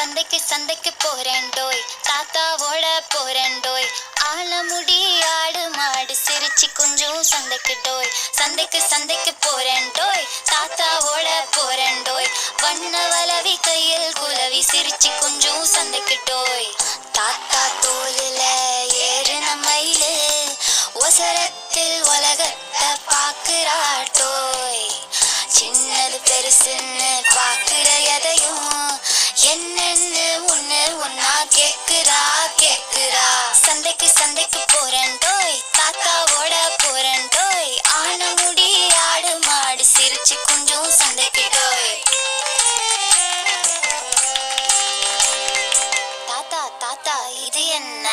சந்தைக்கு சந்தைக்கு போறேன்டோய். தாத்தாவோட போறேன்டோய். ஆலமுடி ஆடு மாடு சிரிச்சு குஞ்சும் சந்தைக்கு டோய் சந்தைக்கு சந்தைக்கு போறேன்டோய். தாத்தாவோட போறேன்டோய். வண்ண வளவி கையில் குலவி சிரிச்சு குஞ்சும் சந்தைக்கு டோய் தாத்தா தோலுல ஏறுன மயிலு ஒசரத்தில் உலகத்தை பாக்குறாட்டோய். சின்னது பெருசுன்னு கேக்குறா. சந்தைக்கு சந்தைக்கு போறேன்டோய் தாத்தாவோட போறேன்டோய் ஆன முடி ஆடு மாடு சிரிச்சு குஞ்சும் சந்தைக்கு டோய். தாத்தா தாத்தா இது என்ன?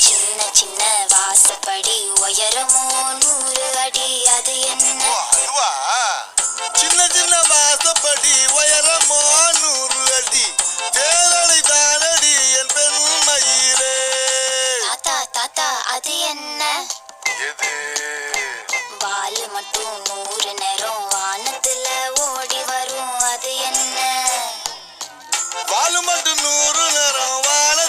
சின்ன சின்ன வாசப்படி உயரமோ நூறு வாலு நூறு நேரம் வானத்துல ஓடி வரும் அது என்ன? வாலு மட்டும் நூறு நேரம் வானத்தில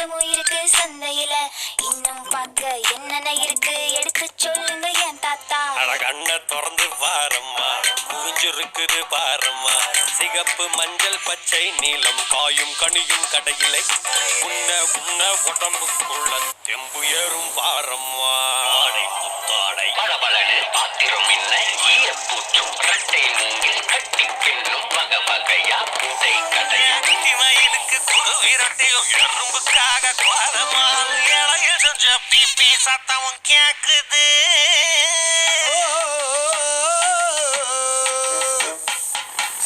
பட்டமும் இருக்கு சந்தையில இன்னும் பார்க்க என்னென்ன இருக்கு? எடுத்து சொல்லுங்க என் தாத்தா. அட கண்ணை திறந்து பாரம்மா. குவிஞ்சிருக்குது பாரம்மா. சிகப்பு மஞ்சள் பச்சை நீலம் காயும் கனியும் கடையிலே. உன்ன உன்ன உடம்புக்குள்ள தெம்பு ஏறும் பாரம்மா. ஆடை புத்தாடை பளபளன்னு பாத்திரம் என்ன ஈரப்பூச்சும் ரெட்டை உயிரத்தையும் எறும்புக்காக கோலமால் இலைய செஞ்ச பிபி சத்தமும் கேக்குது.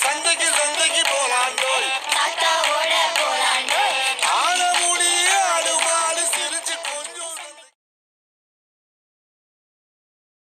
சந்தைக்கு சந்தைக்கு போலாண்டோய்.